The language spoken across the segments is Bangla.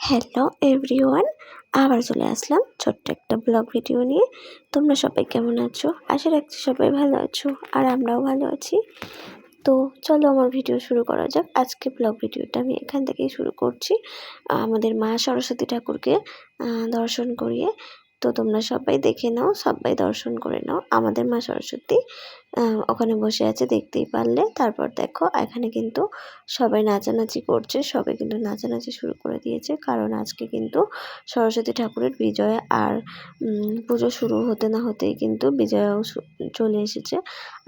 হ্যালো এভরিওয়ান আবার চলে আসলাম ছোট্ট একটা ব্লগ ভিডিও নিয়ে। তোমরা সবাই কেমন আছো? আশা রাখছি সবাই ভালো আছো আর আমরাও ভালো আছি। তো চলো আমার ভিডিও শুরু করা যাক। আজকে ব্লগ ভিডিওটা আমি এখান থেকেই শুরু করছি। আমাদের মা সরস্বতী ঠাকুরকে দর্শন করিয়ে তো তোমরা সবাই দেখে নাও, সবাই দর্শন করে নাও। আমাদের মা সরস্বতী ওখানে বসে আছে, দেখতেই পারলে। তারপর দেখো, এখানে কিন্তু সবাই নাচানাচি করছে, সবাই কিন্তু নাচানাচি শুরু করে দিয়েছে। কারণ আজকে কিন্তু সরস্বতী ঠাকুরের বিজয় আর পুজো শুরু হতে না হতেই কিন্তু বিজয়াও চলে এসেছে।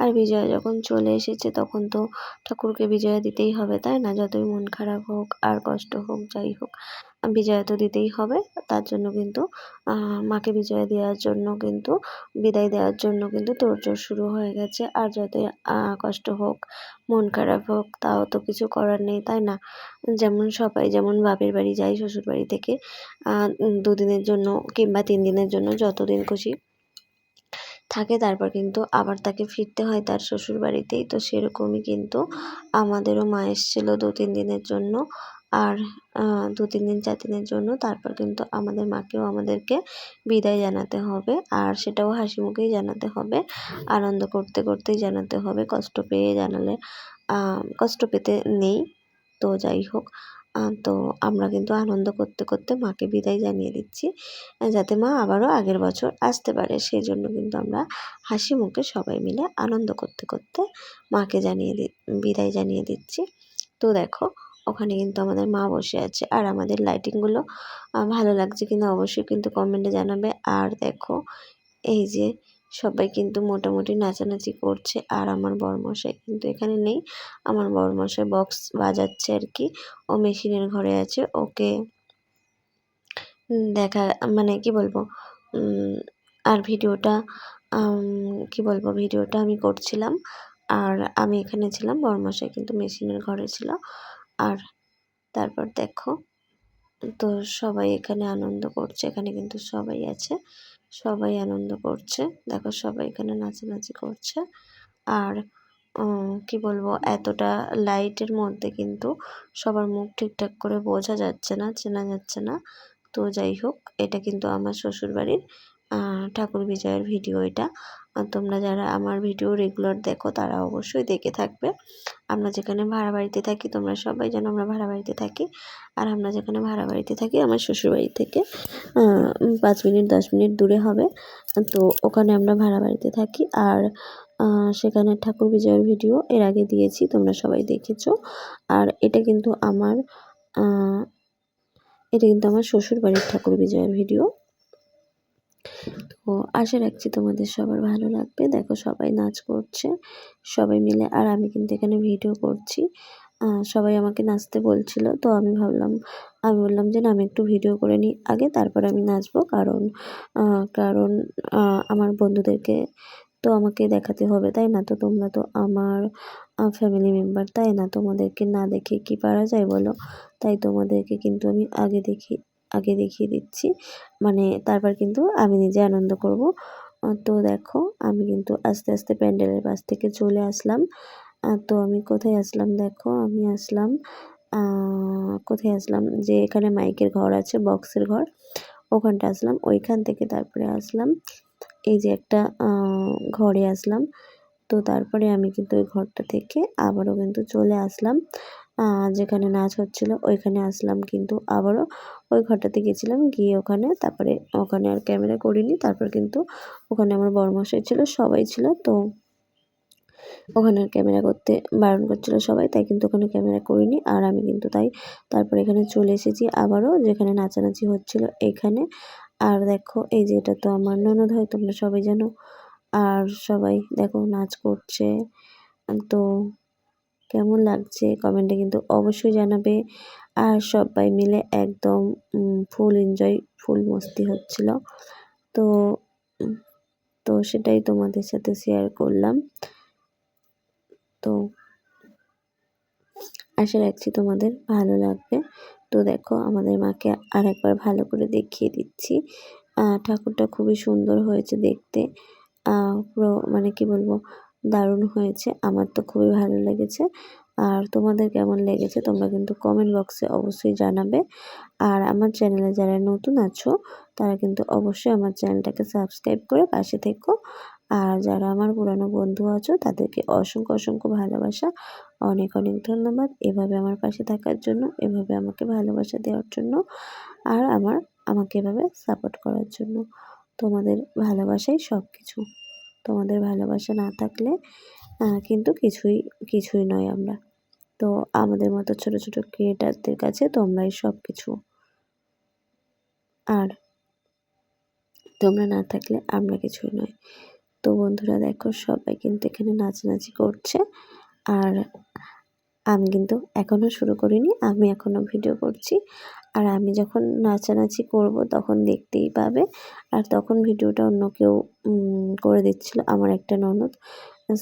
আর বিজয়া যখন চলে এসেছে, তখন তো ঠাকুরকে বিজয়া দিতেই হবে, তাই না? যতই মন খারাপ হোক, আর কষ্ট হোক, যাই হোক। বিজয়া তো দিতেই হবে। তার জন্য কিন্তু মাকে বিজয় দেওয়ার জন্য কিন্তু, বিদায় দেওয়ার জন্য কিন্তু তোড়জোড় শুরু হয়ে গেছে। আর যতই কষ্ট হোক, মন খারাপ হোক, তাও তো কিছু করার নেই, তাই না? যেমন সবাই, যেমন বাপের বাড়ি যায় শ্বশুর বাড়ি থেকে দুদিনের জন্য কিংবা তিন দিনের জন্য যতদিন খুশি থাকে, তারপর কিন্তু আবার তাকে ফিরতে হয় তার শ্বশুর বাড়িতেই। তো সেরকমই কিন্তু আমাদেরও মা এসেছিল দু তিন দিনের জন্য। আর দু তিন দিন, চার দিনের জন্য তারপর কিন্তু আমাদের মাকেও আমাদেরকে বিদায় জানাতে হবে। আর সেটাও হাসি মুখেই জানাতে হবে। আনন্দ করতে করতেই জানাতে হবে। কষ্ট পেয়ে জানালে কষ্ট পেতে নেই। তো যাই হোক তো আমরা কিন্তু আনন্দ করতে করতে মাকে বিদায় জানিয়ে দিচ্ছি যাতে মা আবারও আগের বছর আসতে পারে। সেই জন্য কিন্তু আমরা হাসি মুখে সবাই মিলে আনন্দ করতে করতে মাকে জানিয়ে দি, বিদায় জানিয়ে দিচ্ছি। তো দেখো ওখানে কিন্তু আমাদের মা বসে আছে। আর আমাদের লাইটিংগুলো ভালো লাগছে কিনা অবশ্যই কিন্তু কমেন্টে জানাবে। আর দেখো, এই যে সবাই কিন্তু মোটামুটি নাচানাচি করছে। আর আমার বরমশাই কিন্তু এখানে নেই। আমার বরমশাই বক্স বাজাচ্ছে আর কি। ও মেশিনের ঘরে আছে। ওকে দেখা মানে কি বলব আর ভিডিওটা কি বলব, ভিডিওটা আমি করছিলাম। আর আমি এখানে ছিলাম, বরমশাই কিন্তু মেশিনের ঘরে ছিল। আর তারপর দেখো, তো সবাই এখানে আনন্দ করছে, এখানে কিন্তু সবাই আছে, সবাই আনন্দ করছে, দেখো সবাই এখানে নাচানাচি করছে, আর কি বলব, এতটা লাইটের মধ্যে কিন্তু সবার মুখ ঠিকঠাক করে বোঝা যাচ্ছে না, চেনা যাচ্ছে না, তো যাই হোক, এটা কিন্তু আমার শ্বশুরবাড়ির ঠাকুর বিজয়ের ভিডিও এটা তোমরা যারা আমার ভিডিও রেগুলার দেখো, তারা অবশ্যই দেখে থাকবে। আমরা যেখানে ভাড়া বাড়িতে থাকি, তোমরা সবাই যেন আমরা ভাড়া বাড়িতে থাকি। আর আমরা যেখানে ভাড়া বাড়িতে থাকি, আমার শ্বশুরবাড়ি থেকে পাঁচ মিনিট, দশ মিনিট দূরে হবে। তো ওখানে আমরা ভাড়া বাড়িতে থাকি। আর সেখানে ঠাকুর বিজয়ের ভিডিও এর আগে দিয়েছি, তোমরা সবাই দেখেছ। আর এটা কিন্তু আমার এটা কিন্তু আমার শ্বশুর বাড়ির ঠাকুর বিজয়ের ভিডিও। তো আশা রাখছি তোমাদের সবার ভালো লাগবে। দেখো সবাই নাচ করছে, সবাই মিলে, আর আমি কিন্তু এখানে ভিডিও করছি। সবাই আমাকে নাচতে বলছিল, তো আমি ভাবলাম, আমি বললাম যে না, আমি একটু ভিডিও করে নিই আগে, তারপর আমি নাচবো। কারণ কারণ আমার বন্ধুদেরকে তো আমাকে দেখাতে হবে, তাই না? তো তোমরা তো আমার ফ্যামিলি মেম্বার তাই না? তোমাদেরকে না দেখে কি পারা যায় বলো? তাই তোমাদেরকে কিন্তু আমি আগে দেখি আগে দেখিয়ে দিচ্ছি। মানে তারপর কিন্তু আমি নিজে আনন্দ করব। তো দেখো, আমি কিন্তু আস্তে আস্তে প্যান্ডেলের পাশ থেকে চলে আসলাম। তো আমি কোথায় আসলাম? দেখো, আমি আসলাম কোথায় আসলাম? যে এখানে মাইকের ঘর আছে, বক্সের ঘর। ওখানটা আসলাম, ওইখান থেকে তারপরে আসলাম, এই যে একটা ঘরে আসলাম। তো তারপরে আমি কিন্তু ওই ঘরটা থেকে আবারও কিন্তু চলে আসলাম। যেখানে নাচ হচ্ছিল, ওইখানে আসলাম। কিন্তু আবারও ওই ঘরটাতে গেছিলাম, গিয়ে ওখানে তারপরে ওখানে আর ক্যামেরা করিনি। তারপর কিন্তু ওখানে আমার বড়মশাই ছিল, সবাই ছিল। তো ওখানে ক্যামেরা করতে বারণ করছিল সবাই, তাই কিন্তু ওখানে ক্যামেরা করিনি। আর আমি কিন্তু তাই তারপর এখানে চলে এসেছি আবারও, যেখানে নাচানাচি হচ্ছিল এখানে। আর দেখো, এই যে এটা তো আমার ননদ হয়, তোমরা সবাই জানো। আর সবাই দেখো, নাচ করছে। তো কেমন লাগছে কমেন্টে কিন্তু অবশ্যই জানাবে। আর সবাই মিলে একদম ফুল এনজয় ফুল মস্তি হচ্ছিল। তো তো সেটাই তোমাদের সাথে শেয়ার করলাম। তো, আশা রাখছি তোমাদের ভালো লাগবে। তো দেখো, আমাদের মাকে আর একবার ভালো করে দেখিয়ে দিচ্ছি। ঠাকুরটা খুবই সুন্দর হয়েছে দেখতে। পুরো মানে কি বলব দারুণ হয়েছে। আমার তো খুবই ভালো লেগেছে। আর তোমাদের কেমন লেগেছে তোমরা কিন্তু কমেন্ট বক্সে অবশ্যই জানাবে। আর আমার চ্যানেলে যারা নতুন আছো, তারা কিন্তু অবশ্যই আমার চ্যানেলটাকে সাবস্ক্রাইব করে পাশে থেকো। আর যারা আমার পুরানো বন্ধু আছো, তাদেরকে অসংখ্য অসংখ্য ভালোবাসা। অনেক অনেক ধন্যবাদ এভাবে আমার পাশে থাকার জন্য, এভাবে আমাকে ভালোবাসা দেওয়ার জন্য আর আমার, আমাকে এভাবে সাপোর্ট করার জন্য। তোমাদের ভালোবাসাই সব কিছু তোমাদের ভালোবাসা না থাকলে কিন্তু কিছুই কিছুই নয় আমরা। তো আমাদের মতো ছোট ছোট ক্রিয়েটারদের কাছে তোমরাই সব কিছু আর তোমরা না থাকলে আমরা কিছুই নয়। তো বন্ধুরা, দেখো সবাই কিন্তু এখানে নাচানাচি করছে। আর আমি কিন্তু এখনও শুরু করিনি, আমি এখনও ভিডিও করছি। আর আমি যখন নাচানাচি করব তখন দেখতেই পাবে। আর তখন ভিডিওটা অন্য কেউ করে দিচ্ছিল, আমার একটা ননদ,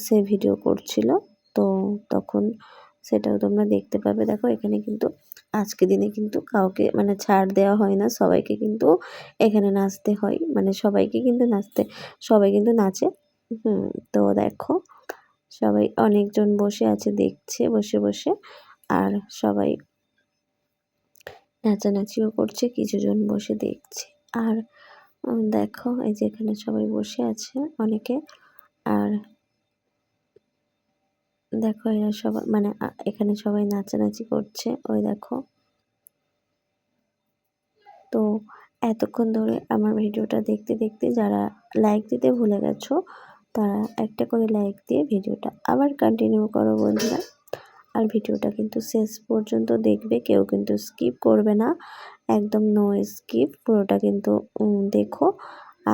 সে ভিডিও করছিল। তো তখন সেটাও তোমরা দেখতে পাবে। দেখো, এখানে কিন্তু, আজকে দিনে কিন্তু কাউকে মানে ছাড় দেওয়া হয় না, সবাইকে কিন্তু এখানে নাচতে হয়। মানে সবাইকে কিন্তু নাচতে, সবাই কিন্তু নাচে। হুম, তো দেখো, সবাই অনেকজন বসে আছে, দেখছে, বসে বসে। আর সবাই নাচানাচিও করছে, কিছুজন বসে দেখছে। আর দেখো, এই যে এখানে সবাই বসে আছে অনেকে। আর দেখো, এরা সবাই মানে এখানে সবাই নাচানাচি করছে, ওই দেখো। তো, এতক্ষণ ধরে আমার ভিডিওটা দেখতে দেখতে যারা লাইক দিতে ভুলে গেছো, তারা একটা করে লাইক দিয়ে ভিডিওটা আবার কন্টিনিউ করো বন্ধুরা। আর ভিডিওটা কিন্তু শেষ পর্যন্ত দেখবে। কেউ কিন্তু স্কিপ করবে না। একদম নো স্কিপ পুরোটা কিন্তু দেখো।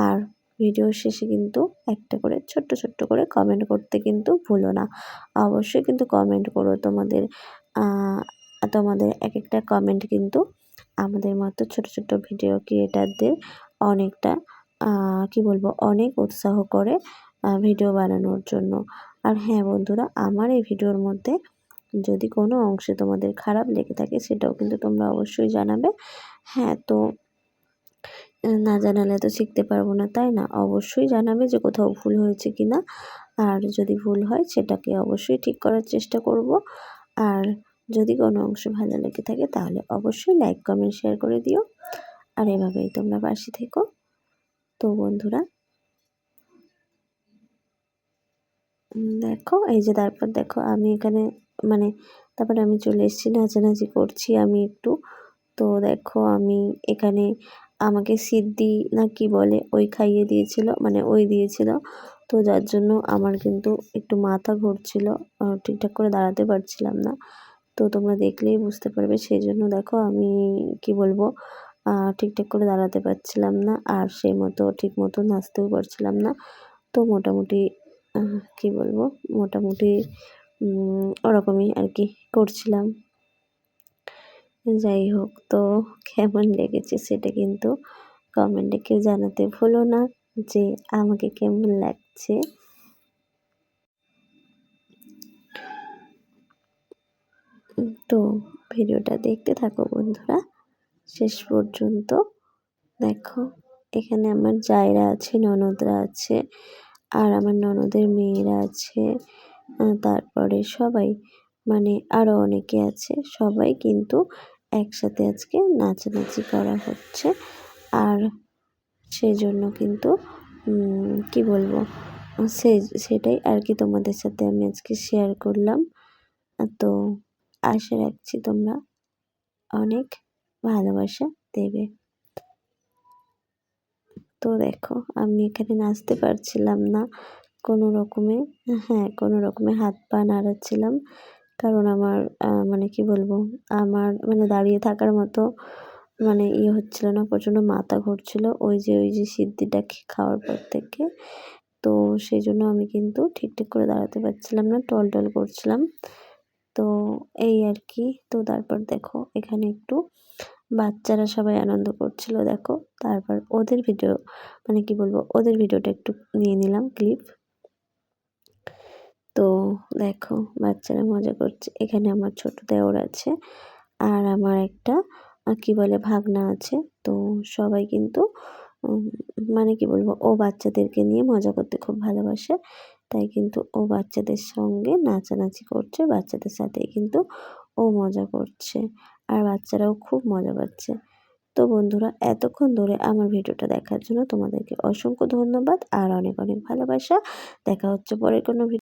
আর ভিডিও শেষে কিন্তু একটা করে ছোট্ট ছোট্ট করে কমেন্ট করতে কিন্তু ভুলো না। অবশ্যই কিন্তু কমেন্ট করো তোমাদের তোমাদের এক একটা কমেন্ট কিন্তু আমাদের মতো ছোট ছোট ভিডিও ক্রিয়েটারদের অনেকটা কি বলব, অনেক উৎসাহ করে ভিডিও বানানোর জন্য। আর হ্যাঁ বন্ধুরা, আমার এই ভিডিওর মধ্যে যদি কোনো অংশে তোমাদের খারাপ লেগে থাকে, সেটাও কিন্তু তোমরা অবশ্যই জানাবে। হ্যাঁ তো না জানালে তো শিখতে পারব না, তাই না? অবশ্যই জানাবে যে কোথাও ভুল হয়েছে কি না। আর যদি ভুল হয়, সেটাকে অবশ্যই ঠিক করার চেষ্টা করব। আর যদি কোনো অংশ ভালো লেগে থাকে, তাহলে অবশ্যই লাইক, কমেন্ট, শেয়ার করে দিও। আর এভাবেই তোমরা পাশে থেকো। তো বন্ধুরা দেখো, এই যে তারপর দেখো, আমি এখানে মানে তারপরে আমি চলে এসেছি, নাচানাচি করছি আমি একটু। তো দেখো আমি এখানে আমাকে সিদ্ধি না কি বলে, ওই খাইয়ে দিয়েছিল মানে ওই দিয়েছিল। তো যার জন্য আমার কিন্তু একটু মাথা ঘুরছিল ঠিকঠাক করে দাঁড়াতে পারছিলাম না। তো তোমরা দেখলেই বুঝতে পারবে, সেই জন্য দেখো আমি কি বলব ঠিকঠাক করে দাঁড়াতে পারছিলাম না আর সেই মতো ঠিক মতো নাচতেও পারছিলাম না। তো মোটামুটি কি বলব, মোটামুটি ওরকমই আর কি করছিলাম। যাই হোক, তো কেমন লেগেছে সেটা কিন্তু কমেন্টে কেউ জানাতে ভুলো না যে আমাকে কেমন লাগছে। তো ভিডিওটা দেখতে থাকো বন্ধুরা। শেষ পর্যন্ত দেখো, এখানে আমার জায়রা আছে, ননদরা আছে, আর আমার ননদের মেয়েরা আছে। তারপরে সবাই মানে আরও অনেকে আছে, সবাই কিন্তু একসাথে আজকে নাচানাচি করা হচ্ছে। আর সেই জন্য কিন্তু কি বলব, সে, সেটাই আর কি তোমাদের সাথে আমি আজকে শেয়ার করলাম। তো আশা রাখছি তোমরা অনেক ভালোবাসা দেবে। তো দেখো, আমি এখানে নাচতে পারছিলাম না। কোনো রকমে হ্যাঁ কোনো রকমে হাত পা নাড়াচ্ছিলাম। কারণ আমার মানে কি বলব, আমার মানে দাঁড়িয়ে থাকার মতো মানে ইয়ে হচ্ছিল না, প্রচণ্ড মাথা ঘুরছিল। ওই যে ওই যে সিদ্ধিটা খাওয়ার পর থেকে। তো সেই জন্য আমি কিন্তু ঠিকঠাক করে দাঁড়াতে পারছিলাম না, টল টল করছিলাম। তো এই আর কি। তো তারপর দেখো, এখানে একটু বাচ্চারা সবাই আনন্দ করছিল, দেখো। তারপর ওদের ভিডিও মানে কি বলব, ওদের ভিডিওটা একটু নিয়ে নিলাম, ক্লিপ। তো দেখো, বাচ্চারা মজা করছে। এখানে আমার ছোট দেওর আছে আর আমার একটা কি বলে, ভাগনা আছে। তো সবাই কিন্তু মানে কি বলব, ও বাচ্চাদেরকে নিয়ে মজা করতে খুব ভালোবাসে। তাই কিন্তু ও বাচ্চাদের সঙ্গে নাচানাচি করছে, বাচ্চাদের সাথেই কিন্তু ও মজা করছে আর বাচ্চারাও খুব মজা পাচ্ছে। তো বন্ধুরা, এতক্ষণ ধরে আমার ভিডিওটা দেখার জন্য তোমাদেরকে অসংখ্য ধন্যবাদ আর অনেক অনেক ভালোবাসা। দেখা হচ্ছে পরের কোনো ভিডিও